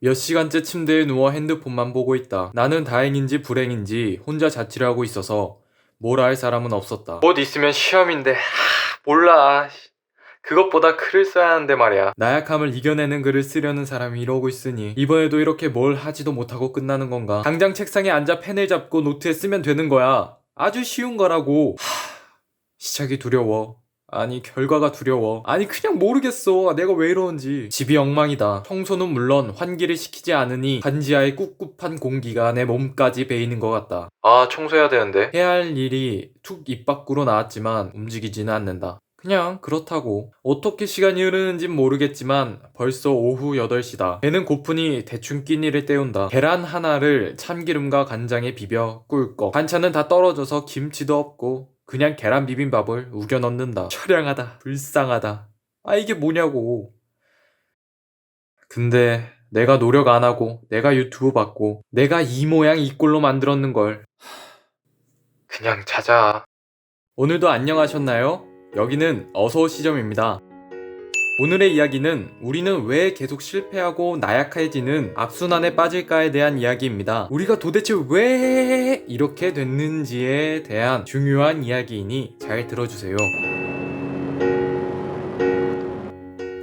몇 시간째 침대에 누워 핸드폰만 보고 있다. 나는 다행인지 불행인지 혼자 자취를 하고 있어서 뭐라 할 사람은 없었다. 곧 있으면 시험인데 하, 몰라. 그것보다 글을 써야 하는데 말이야. 나약함을 이겨내는 글을 쓰려는 사람이 이러고 있으니 이번에도 이렇게 뭘 하지도 못하고 끝나는 건가? 당장 책상에 앉아 펜을 잡고 노트에 쓰면 되는 거야. 아주 쉬운 거라고. 하, 시작이 두려워. 아니 결과가 두려워. 아니 그냥 모르겠어. 내가 왜 이러는지. 집이 엉망이다. 청소는 물론 환기를 시키지 않으니 반지하의 꿉꿉한 공기가 내 몸까지 배이는 것 같다. 아 청소해야 되는데. 해야 할 일이 툭 입 밖으로 나왔지만 움직이지는 않는다. 그냥 그렇다고. 어떻게 시간이 흐르는진 모르겠지만 벌써 오후 8시다. 배는 고프니 대충 끼니를 때운다. 계란 하나를 참기름과 간장에 비벼 꿀꺽. 반찬은 다 떨어져서 김치도 없고 그냥 계란 비빔밥을 우겨 넣는다. 처량하다. 불쌍하다. 아, 이게 뭐냐고. 근데 내가 노력 안 하고, 내가 유튜브 봤고, 내가 이 모양 이 꼴로 만들었는 걸. 그냥 자자. 오늘도 안녕하셨나요? 여기는 어서오 시점입니다. 오늘의 이야기는 우리는 왜 계속 실패하고 나약해지는 악순환에 빠질까에 대한 이야기입니다. 우리가 도대체 왜 이렇게 됐는지에 대한 중요한 이야기이니 잘 들어주세요.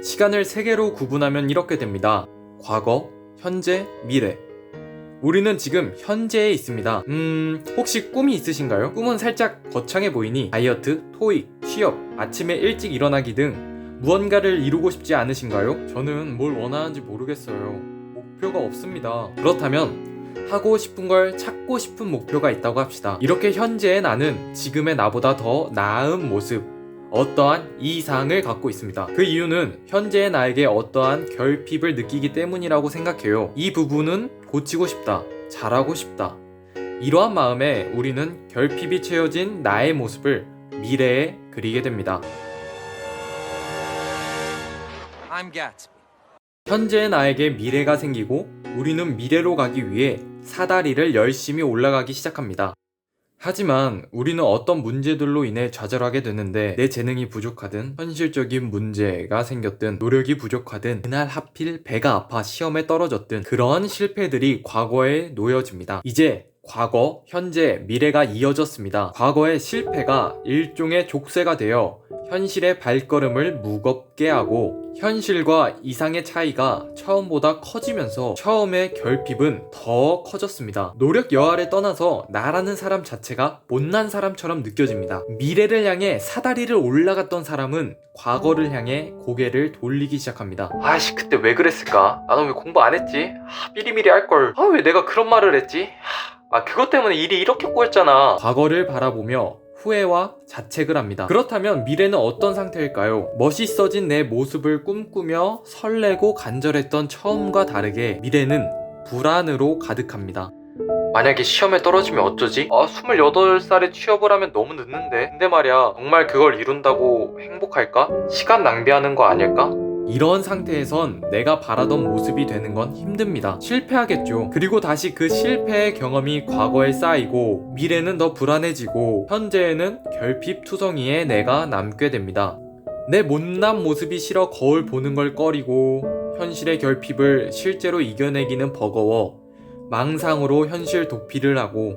시간을 세 개로 구분하면 이렇게 됩니다. 과거, 현재, 미래. 우리는 지금 현재에 있습니다. 음, 혹시 꿈이 있으신가요? 꿈은 살짝 거창해 보이니 다이어트, 토익, 취업, 아침에 일찍 일어나기 등 무언가를 이루고 싶지 않으신가요? 저는 뭘 원하는지 모르겠어요. 목표가 없습니다. 그렇다면 하고 싶은 걸 찾고 싶은 목표가 있다고 합시다. 이렇게 현재의 나는 지금의 나보다 더 나은 모습, 어떠한 이상을 갖고 있습니다. 그 이유는 현재의 나에게 어떠한 결핍을 느끼기 때문이라고 생각해요. 이 부분은 고치고 싶다. 잘하고 싶다. 이러한 마음에 우리는 결핍이 채워진 나의 모습을 미래에 그리게 됩니다. I'm Gatsby. 현재의 나에게 미래가 생기고 우리는 미래로 가기 위해 사다리를 열심히 올라가기 시작합니다. 하지만 우리는 어떤 문제들로 인해 좌절하게 되는데 내 재능이 부족하든 현실적인 문제가 생겼든 노력이 부족하든 그날 하필 배가 아파 시험에 떨어졌든 그러한 실패들이 과거에 놓여집니다. 이제 과거, 현재, 미래가 이어졌습니다. 과거의 실패가 일종의 족쇄가 되어 현실의 발걸음을 무겁게 하고 현실과 이상의 차이가 처음보다 커지면서 처음의 결핍은 더 커졌습니다. 노력 여하를 떠나서 나라는 사람 자체가 못난 사람처럼 느껴집니다. 미래를 향해 사다리를 올라갔던 사람은 과거를 향해 고개를 돌리기 시작합니다. 아씨 그때 왜 그랬을까? 나는 왜 공부 안 했지? 아, 미리미리 할 걸. 아 왜 내가 그런 말을 했지? 아 그것 때문에 일이 이렇게 꼬였잖아. 과거를 바라보며 후회와 자책을 합니다. 그렇다면 미래는 어떤 상태일까요? 멋있어진 내 모습을 꿈꾸며 설레고 간절했던 처음과 다르게 미래는 불안으로 가득합니다. 만약에 시험에 떨어지면 어쩌지? 아, 28살에 취업을 하면 너무 늦는데. 근데 말이야, 정말 그걸 이룬다고 행복할까? 시간 낭비하는 거 아닐까? 이런 상태에선 내가 바라던 모습이 되는 건 힘듭니다. 실패하겠죠. 그리고 다시 그 실패의 경험이 과거에 쌓이고 미래는 더 불안해지고 현재에는 결핍 투성이에 내가 남게 됩니다. 내 못난 모습이 싫어 거울 보는 걸 꺼리고 현실의 결핍을 실제로 이겨내기는 버거워 망상으로 현실 도피를 하고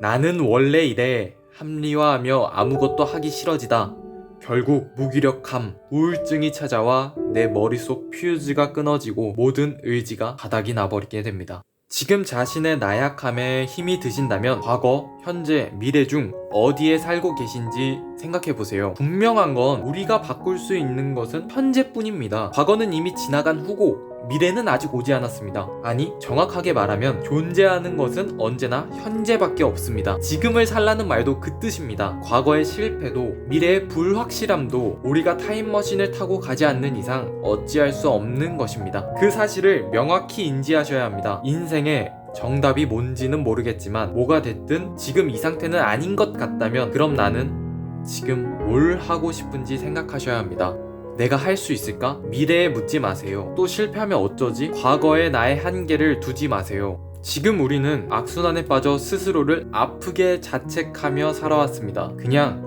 나는 원래 이래 합리화하며 아무것도 하기 싫어지다. 결국 무기력함, 우울증이 찾아와 내 머릿속 퓨즈가 끊어지고 모든 의지가 바닥이 나버리게 됩니다. 지금 자신의 나약함에 힘이 드신다면 과거, 현재, 미래 중 어디에 살고 계신지 생각해 보세요. 분명한 건 우리가 바꿀 수 있는 것은 현재뿐입니다. 과거는 이미 지나간 후고 미래는 아직 오지 않았습니다. 아니, 정확하게 말하면 존재하는 것은 언제나 현재밖에 없습니다. 지금을 살라는 말도 그 뜻입니다. 과거의 실패도 미래의 불확실함도 우리가 타임머신을 타고 가지 않는 이상 어찌할 수 없는 것입니다. 그 사실을 명확히 인지하셔야 합니다. 인생에 정답이 뭔지는 모르겠지만 뭐가 됐든 지금 이 상태는 아닌 것 같다면 그럼 나는 지금 뭘 하고 싶은지 생각하셔야 합니다. 내가 할 수 있을까? 미래에 묻지 마세요. 또 실패하면 어쩌지? 과거의 나의 한계를 두지 마세요. 지금 우리는 악순환에 빠져 스스로를 아프게 자책하며 살아왔습니다. 그냥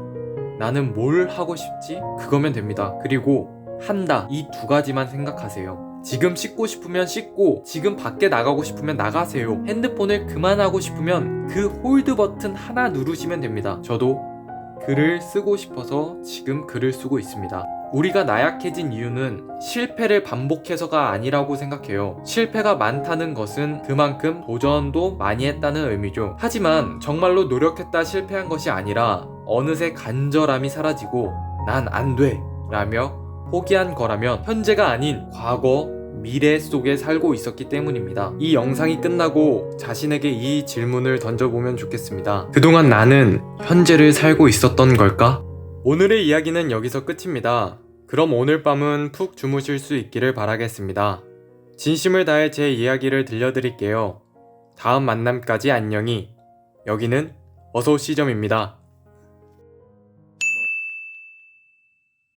나는 뭘 하고 싶지? 그거면 됩니다. 그리고 한다. 이 두 가지만 생각하세요. 지금 씻고 싶으면 씻고 지금 밖에 나가고 싶으면 나가세요. 핸드폰을 그만하고 싶으면 그 홀드 버튼 하나 누르시면 됩니다. 저도 글을 쓰고 싶어서 지금 글을 쓰고 있습니다. 우리가 나약해진 이유는 실패를 반복해서가 아니라고 생각해요. 실패가 많다는 것은 그만큼 도전도 많이 했다는 의미죠. 하지만 정말로 노력했다 실패한 것이 아니라 어느새 간절함이 사라지고 난 안 돼! 라며 포기한 거라면 현재가 아닌 과거, 미래 속에 살고 있었기 때문입니다. 이 영상이 끝나고 자신에게 이 질문을 던져보면 좋겠습니다. 그동안 나는 현재를 살고 있었던 걸까? 오늘의 이야기는 여기서 끝입니다. 그럼 오늘 밤은 푹 주무실 수 있기를 바라겠습니다. 진심을 다해 제 이야기를 들려드릴게요. 다음 만남까지 안녕히. 여기는 어서시점입니다.